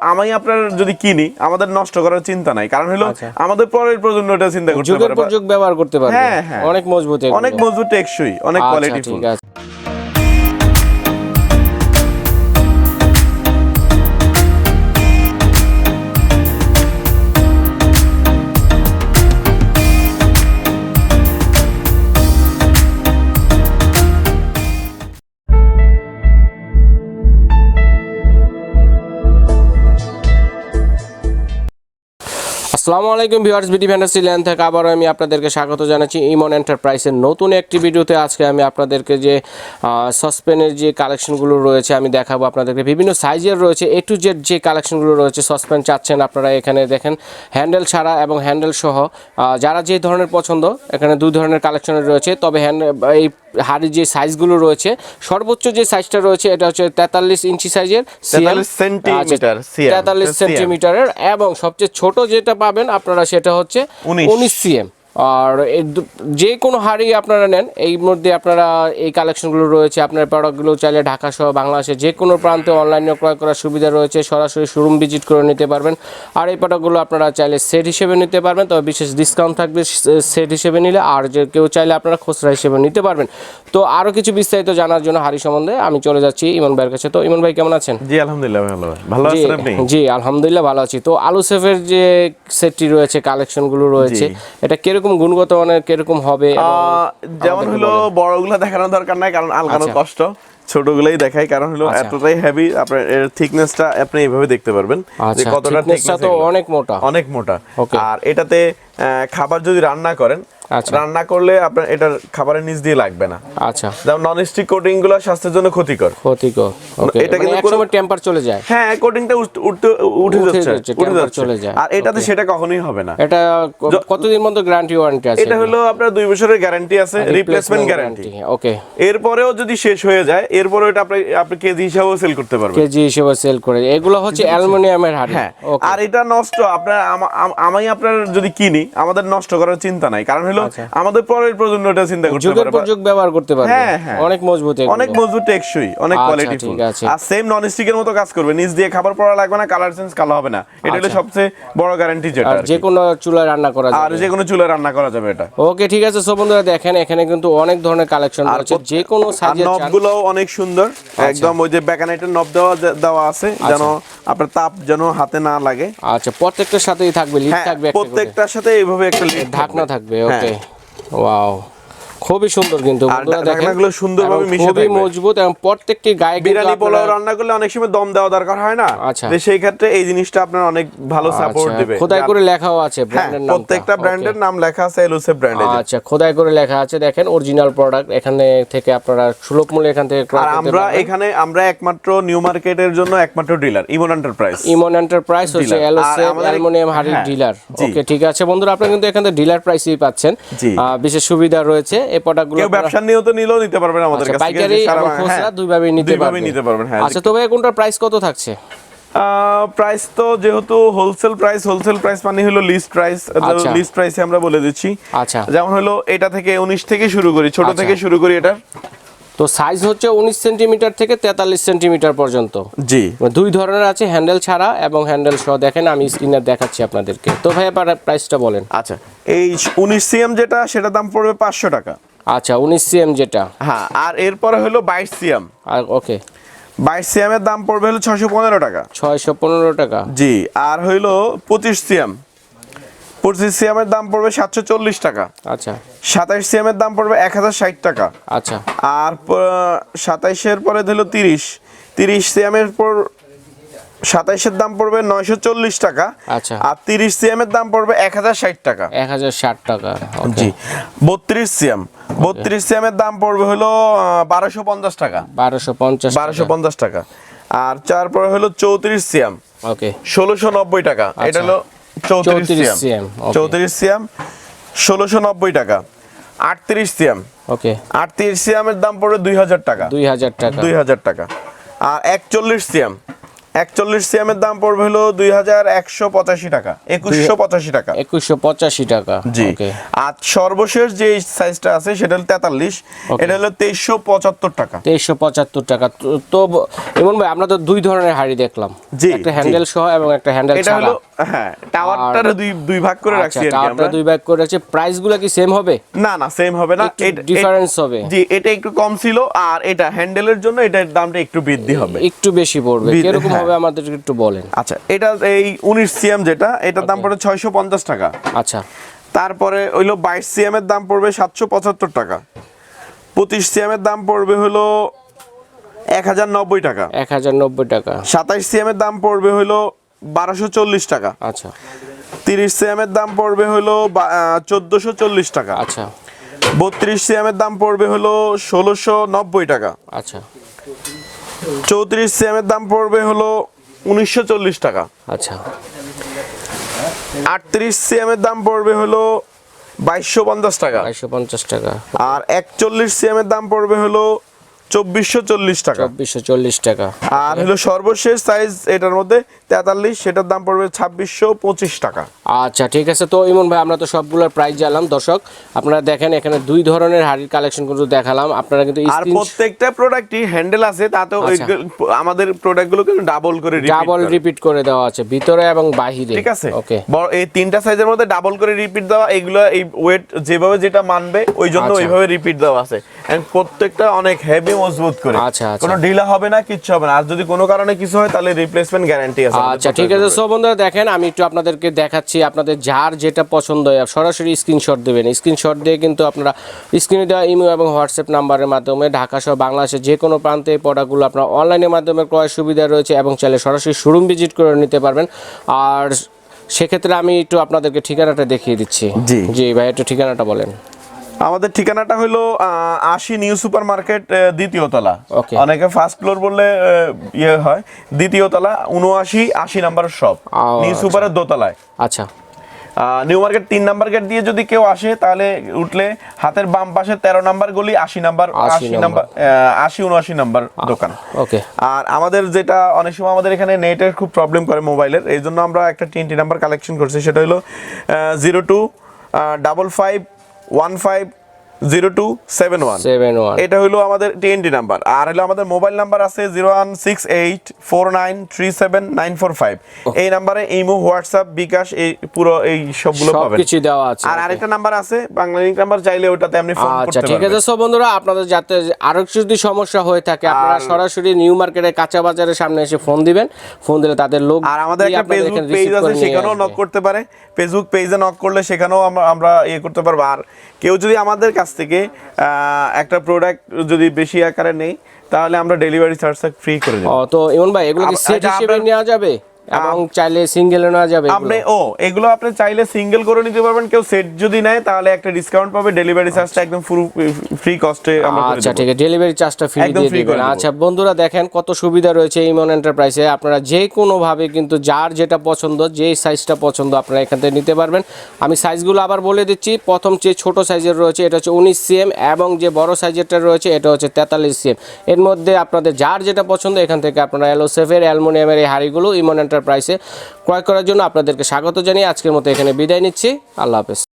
আমি আপনার যদি কিনি আমাদের নষ্ট করার চিন্তা নাই। কারণ হলো আচ্ছা। আমাদের পরের প্রজন্ম এটা চিন্তা করতে যুগের পর যুগ ব্যবহার করতে পারবে। হ্যাঁ, হ্যাঁ। অনেক মজবুত অনেক মজবুত টেকসই অনেক আচ্ছা, কোয়ালিটি ঠিক আছে। আসসালামু আলাইকুম ভিউয়ার্স, বিডি ফ্যান্টাসি ল্যান্ড থেকে আবারও আমি আপনাদেরকে স্বাগত জানাচ্ছি ইমন এন্টারপ্রাইজের নতুন একটি ভিডিওতে। আজকে আমি আপনাদেরকে যে সসপেনের যে কালেকশনগুলো রয়েছে, আমি দেখাবো আপনাদেরকে। বিভিন্ন সাইজের রয়েছে এ টু জেড যে কালেকশনগুলো রয়েছে সসপেন চাচ্ছেন আপনারা এখানে দেখেন। হ্যান্ডেল ছাড়া এবং হ্যান্ডেল সহ যারা যে ধরনের পছন্দ, এখানে দুই ধরনের কালেকশনের রয়েছে। তবে হ্যান্ড এই হাড়ির যে সাইজগুলো রয়েছে সর্বোচ্চ যে সাইজটা রয়েছে এটা হচ্ছে তেতাল্লিশ ইঞ্চি সাইজের 43 সেন্টিমিটার, তেতাল্লিশ সেন্টিমিটারের এবং সবচেয়ে ছোট যেটা পাবেন আপনারা সেটা হচ্ছে 19 উনিশ সিএম আর যে কোনো হাড়ি আপনারা নেন এই মধ্যে আপনারা এই কালেকশনগুলো রয়েছে আপনার প্রোডাক্টগুলো চাইলে ঢাকা সহ বাংলাদেশে যে কোনো প্রান্তে অনলাইনে ক্রয় করার সুবিধা রয়েছে সরাসরি শোরুম ভিজিট করে নিতে পারবেন। আর এই প্রোডাক্টগুলো আপনারা চাইলে সেট হিসেবে নিতে পারবেন তবে বিশেষ ডিসকাউন্ট থাকবে সেট হিসেবে নিলে আর যে কেউ চাইলে আপনারা খুচরা হিসেবে নিতে পারবেন। তো আরও কিছু বিস্তারিত জানার জন্য হাড়ি সম্বন্ধে আমি চলে যাচ্ছি ইমন ভাইয়ের কাছে। তো ইমন ভাই কেমন আছেন? জি আলহামদুলিল্লাহ ভালো। ভালো জি, আছেন আপনি? জি আলহামদুলিল্লাহ ভালো আছি। তো আলু সেফের যে সেটটি রয়েছে কালেকশনগুলো রয়েছে এটা কীরকম গুণগত মানের কীরকম হবে যেমন হলো বড়গুলো দেখানো দেখানোর দরকার নাই কারণ আলগানো আচ্ছা। কষ্ট ছোটগুলাই দেখাই কারণ হলো আচ্ছা। এতটাই হেভি আপনার এর থিকনেসটা আপনি এইভাবে দেখতে পারবেন যে আচ্ছা কতটা thickness-টা তো অনেক মোটা অনেক মোটা আর এটাতে খাবার যদি রান্না করেন। রান্না করলে আপনার এটার খাবারের নিচ দিয়ে লাগবে না। আচ্ছা। যেমন নন স্টিক কোটিংগুলো স্বাস্থ্যের জন্য ক্ষতিকর। ক্ষতিকর এটা এটা কিন্তু কিন্তু কোনো- একসময় টেম্পার চলে যায়। হ্যাঁ কোটিংটা উঠতে উঠে উঠে যাচ্ছে উঠে যাচ্ছে। চলে যায়। আর এটাতে সেটা কখনোই হবে না। এটা কতদিন মতো গ্যারান্টি ওয়ারেন্টি আছে এটা হলো আপনার দুই বছরের গ্যারান্টি আছে রিপ্লেসমেন্ট গ্যারান্টি ওকে এরপরেও যদি শেষ হয়ে যায় এরপরে এটা আপনি আপনি কেজি হিসাবেও সেল করতে পারবেন। কেজি হিসেবে সেল করে এগুলো হচ্ছে অ্যালুমিনিয়ামের হাড়ি হ্যাঁ আর এটা নষ্ট আপনার আমা- আপনার যদি কিনি আমাদের নষ্ট করার চিন্তা নাই। কারণ হলো আচ্ছা। আমাদের পরের প্রজন্ম এটা চিন্তা করতে যুগের পারে পর যুগ ব্যবহার করতে পারবে। হ্যাঁ, হ্যাঁ। অনেক মজবুত অনেক মজবুত টেকসই অনেক আচ্ছা, কোয়ালিটি আছে। আর সেম নন স্টিকের মতো কাজ করবে নিচ দিয়ে খাবার পড়া লাগবে না কালার চেঞ্জ কালো হবে না। এটা হলো আচ্ছা। সবচেয়ে বড় গ্যারান্টি যেটা আর আর যে কোনো চুলায় রান্না করা আর যাবে। যে কোনো চুলায় রান্না করা যাবে এটা। ওকে ঠিক আছে। সব বন্ধুরা দেখেন এখানে কিন্তু অনেক ধরনের কালেকশন আর রয়েছে। যে কোনো আর সাইজের নবগুলো অনেক সুন্দর। একদম ওই যে ব্যাকানাইটের নব দেওয়া দেওয়া আছে যেন আপনার তাপ যেন হাতে না লাগে। আচ্ছা প্রত্যেকটার সাথেই থাকবে লিড হ্যাঁ থাকবে প্রত্যেকটার সাথে এইভাবে একটা ঢাকনা থাকবে। হ্যাঁ। ওকে ওয়াও খুবই সুন্দর কিন্তু ঢাকনাগুলো সুন্দরভাবে মিশে খুবই মজবুত এবং প্রত্যেকটি গায়ে বিরিয়ানি পোলাও রান্না করলে অনেক সময় দম দেওয়া দরকার হয় না? আচ্ছা। সেই ক্ষেত্রে এই জিনিসটা আপনার অনেক ভালো সাপোর্ট আচ্ছা, দিবে। খোদাই করে লেখাও আছে ব্র্যান্ডের নাম প্রত্যেকটা ব্র্যান্ডের নাম লেখা আছে এলুসেফ ব্র্যান্ডে আচ্ছা খোদাই করে লেখা আছে। দেখেন অরিজিনাল প্রোডাক্ট এখানে থেকে আপনারা সুলভ মূল্যে এখান থেকে ক্রয় আর করতে আমরা এখানে আমরা একমাত্র নিউ মার্কেটের জন্য একমাত্র dealer Emon enterprise Emon enterprise হচ্ছে আমাদের- অ্যালুমিনিয়াম হাড়ির ডিলার ওকে ঠিক আছে। বন্ধুরা আপনারা কিন্তু এখানে ডিলার প্রাইসেই পাচ্ছেন। বিশেষ সুবিধা রয়েছে। এই প্রোডাক্টগুলো কেউ ব্যবসা নিয়েও তো নিলেও নিতে পারবেন আমাদের কাছে পাইকারি এবং খুচরা দুইভাবে নিতে পারবেন নিতে পারবেন হ্যাঁ। আচ্ছা তবে কোনটার প্রাইস কত থাকছে? প্রাইস তো যেহেতু হোলসেল প্রাইস হোলসেল প্রাইস মানে হলো লিস্ট প্রাইস আচ্ছা। লিস্ট প্রাইসে আমরা বলে দিচ্ছি। আচ্ছা। যেমন হলো এটা থেকে উনিশ থেকে শুরু করি ছোট আচ্ছা। থেকে শুরু করি এটা তো সাইজ হচ্ছে উনিশ সেন্টিমিটার থেকে তেতাল্লিশ সেন্টিমিটার পর্যন্ত। জি। দুই ধরনের আছে হ্যান্ডেল ছাড়া এবং হ্যান্ডেল সহ। দেখেন আমি স্ক্রিনে দেখাচ্ছি আপনাদেরকে। তো ভাই আপনার প্রাইসটা বলেন। আচ্ছা এই উনিশ সিএম যেটা সেটা দাম পড়বে পাঁচশো টাকা। আচ্ছা উনিশ সিএম যেটা। হ্যাঁ আর এরপরে হলো বাইশ সিএম আর ওকে বাইশ সিএম এর দাম পড়বে হলো ছশো পনেরো টাকা। ছয়শো পনেরো টাকা। জি আর হইল পঁচিশ সিএম পঁচিশ সিএম এর দাম পড়বে সাতশো চল্লিশ টাকা। আচ্ছা। সাতাইশ সিএম এর দাম পড়বে এক হাজার ষাট টাকা। আচ্ছা। আর সাতাইশের পরে দিল তিরিশ। তিরিশ সিএম এর পর সাতাইশের দাম পড়বে নয়শো চল্লিশ টাকা। আচ্ছা। আর তিরিশ সিএম এর দাম পড়বে এক হাজার ষাট টাকা। এক হাজার ষাট টাকা জি। বত্রিশ সিএম। বত্রিশ সিএম এর দাম পড়বে হলো বারোশো পঞ্চাশ টাকা। বারোশো পঞ্চাশ বারোশো পঞ্চাশ টাকা। আর তারপরে হলো চৌত্রিশ সিএম। ওকে ষোলোশো নব্বই টাকা। এটা আচ্ছা। হলো চৌত্রিশ 34 সিএম চৌত্রিশ সিএম ষোলোশো নব্বই টাকা। আটত্রিশ সিএম ওকে আটত্রিশ সিএম এর দাম পড়বে দুই হাজার টাকা। দুই হাজার টাকা। দুই হাজার টাকা। আর একচল্লিশ সিএম একচল্লিশ দাম পড়বে হলো দুই হাজার একশো পঁচাশি টাকা একুশশো পঁচাশি টাকা। একুশশো পঁচাশি টাকা জি। আর সর্বশেষ যে সাইজটা আছে সেটা হলো তেতাল্লিশ এটা হলো তেইশশো পঁচাত্তর টাকা। তেইশশো পঁচাত্তর টাকা। তো- ভাই আমরা তো দুই ধরনের হাড়ি দেখলাম। জি, একটা হ্যান্ডেল সহ এবং একটা হ্যান্ডেল এটা হলো হ্যাঁ টাওয়ারটার দুই দুই ভাগ করে আচ্ছা রাখছি টাওয়ারটা দুই ব্যাগ করে আছে প্রাইসগুলো কি সেম হবে? না না সেম হবে না। একটু হবে। জি এটা একটু কম ছিল আর এটা হ্যান্ডেলের জন্য এটার দামটা একটু বৃদ্ধি হবে। একটু বেশি পড়বে। হ্যাঁ। হবে আমাদের একটু বলেন। আচ্ছা এটা এই উনিশ সিএম যেটা এটার দাম পড়ে ছয়শো পঞ্চাশ টাকা। আচ্ছা। তারপরে হইল বাইশ সিএম এর দাম পড়বে সাতশো পঁচাত্তর টাকা। পঁচিশ সিএম এর দাম পড়বে হলো এক হাজার নব্বই টাকা। এক হাজার নব্বই টাকা। সাতাইশ সিএম এর দাম পড়বে হলো বারোশো চল্লিশ টাকা। আচ্ছা। তিরিশ সিএম এর দাম পড়বে হলো চোদ্দোশো চল্লিশ টাকা। আচ্ছা। বত্রিশ সিএম এর দাম পড়বে হলো ষোলোশো নব্বই টাকা। আচ্ছা। চৌত্রিশ সিএম দাম পড়বে হলো উনিশশো চল্লিশ টাকা। আচ্ছা। আটত্রিশ সিএমের দাম পড়বে হলো বাইশশো পঞ্চাশ টাকা। বাইশশো পঞ্চাশ টাকা। আর একচল্লিশ সিএমের দাম পড়বে হলো চব্বিশশো চল্লিশ টাকা। চব্বিশশো চল্লিশ টাকা। আর হলো সর্বশেষ সাইজ এটার মধ্যে তেতাল্লিশ সেটার দাম পড়বে ছাব্বিশশো পঁচিশ টাকা। আচ্ছা ঠিক আছে। তো ইমন ভাই আমরা তো সবগুলোর প্রাইস জানলাম। দর্শক আপনারা দেখেন এখানে দুই ধরনের হাড়ির কালেকশন কিন্তু দেখালাম। আপনারা কিন্তু আর প্রত্যেকটা প্রোডাক্টই হ্যান্ডেল আছে তাতেও আচ্ছা। আমাদের প্রোডাক্টগুলো কিন্তু ডাবল করে ডাবল রিপিট করে। দেওয়া আছে ভিতরে এবং বাহিরে। ঠিক আছে? ওকে এই তিনটা সাইজের মধ্যে ডাবল করে রিপিট দেওয়া এগুলো এই ওয়েট যেভাবে যেটা মানবে ওই জন্য আচ্ছা। ওইভাবে রিপিট দেওয়া আছে। প্রত্যেকটা অনেক হেভি মজবুত করে। আচ্ছা, আচ্ছা। কোনো ঢিলা হবে না কিচ্ছু হবে না। আর যদি কোনো কারণে কিছু হয় তাহলে রিপ্লেসমেন্ট গ্যারান্টি আছে। আচ্ছা ঠিক আছে। সো বন্ধুরা দেখেন আমি একটু আপনাদেরকে দেখাচ্ছি আপনাদের যার যেটা পছন্দ হয় সরাসরি স্ক্রিনশট দেবেন। স্ক্রিনশট দিয়ে কিন্তু আপনারা স্ক্রিনে দেওয়া ইমেল এবং হোয়াটসঅ্যাপ নাম্বারের মাধ্যমে ঢাকা সহ বাংলাদেশের যে কোনো প্রান্তে এই প্রোডাক্টগুলো আপনারা অনলাইনের মাধ্যমে ক্রয়ের সুবিধা রয়েছে এবং চাইলে সরাসরি শোরুম ভিজিট করে নিতে পারবেন। আর সেক্ষেত্রে আমি একটু আপনাদেরকে ঠিকানাটা দেখিয়ে দিচ্ছি। জি। জি ভাই একটু ঠিকানাটা বলেন। আমাদের ঠিকানাটা হলো আশি নিউ সুপার মার্কেট দ্বিতীয় তলা। অনেকে ফার্স্ট ফ্লোর বললে ইয়ে হয়। দ্বিতীয় তলা উনআশি আশি নাম্বার শপ নিউ আচ্ছা। সুপারের দোতলায়। আচ্ছা। নিউ মার্কেট তিন নাম্বার গেট দিয়ে যদি কেউ আসে তাহলে উঠলে হাতের বাম পাশে তেরো নাম্বার গলি আশি নাম্বার আশি নাম্বার। আশি উনআশি নাম্বার দোকান। ওকে আর আমাদের যেটা অনেক সময় আমাদের এখানে নেটের খুব প্রবলেম করে মোবাইলের এই জন্য আমরা একটা তিনটি নাম্বার কালেকশন করছি। সেটা হলো zero two double five one five zero two seven one. Seven one. এটা হলো আমাদের টিএনটি নাম্বার। আর হলো আমাদের মোবাইল নাম্বার আছে zero one six eight four nine three seven nine four five. এই নাম্বারে ইমো হোয়াটসঅ্যাপ বিকাশ এই পুরো এই সবগুলো পাবেন। সবকিছু দেওয়া আছে। আর আরেকটা নাম্বার আছে বাংলা নাম্বার চাইলে ওটাতে আপনি ফোন আচ্ছা ঠিক আছে। পারবেন। সব বন্ধুরা আপনাদের যাতে আরও কিছু যদি সমস্যা হয়ে থাকে আপনারা সরাসরি নিউ মার্কেটের কাঁচা বাজারের সামনে এসে ফোন দিবেন। ফোন দিলে তাদের লোক আর আমাদের একটা ফেসবুক পেজ আছে সেখানেও নক করতে পারে। ফেসবুক পেজে নক করলে সেখানেও আমরা আমরা ইয়ে করতে পারব। আর কেউ যদি আমাদের কাছ থেকে আহ, একটা প্রোডাক্ট যদি বেশি আকারে নেই তাহলে আমরা ডেলিভারি চার্জটা ফ্রি করে দেবো। তো ইমন ভাই এগুলো কি সেট হিসেবে নেওয়া যাবে? এবং চাইলে সিঙ্গেলে নেওয়া যাবে? আপনি ও এগুলো আপনি চাইলে সিঙ্গেল করে নিতে পারবেন কেউ সেট যদি নেয় তাহলে একটা ডিসকাউন্ট পাবে ডেলিভারি চার্জটা একদম পুরো ফ্রি কস্টে আমরা আচ্ছা ঠিক আছে ডেলিভারি চার্জটা ফ্রি দিয়ে দিবেন। আচ্ছা বন্ধুরা দেখেন কত সুবিধা রয়েছে ইমন এন্টারপ্রাইজে আপনারা যে কোনো ভাবে কিন্তু যার যেটা পছন্দ যে সাইজটা পছন্দ আপনারা এখান থেকে নিতে পারবেন। আমি সাইজগুলো আবার বলে দিচ্ছি। প্রথম যে ছোট সাইজের রয়েছে এটা হচ্ছে উনিশ সিএম এবং যে বড় সাইজেরটা রয়েছে এটা হচ্ছে তেতাল্লিশ সিএম এর মধ্যে আপনাদের যার যেটা পছন্দ এখান থেকে আপনারা অ্যালোসেফের অ্যালমোনিয়ামের এই হাড়িগুলো ইমন এন্টারপ্রাইজে ক্রয় করার জন্য আপনাদেরকে স্বাগত জানিয়ে আজকের মতো এখানে বিদায় নিচ্ছি। আল্লাহ হাফেজ।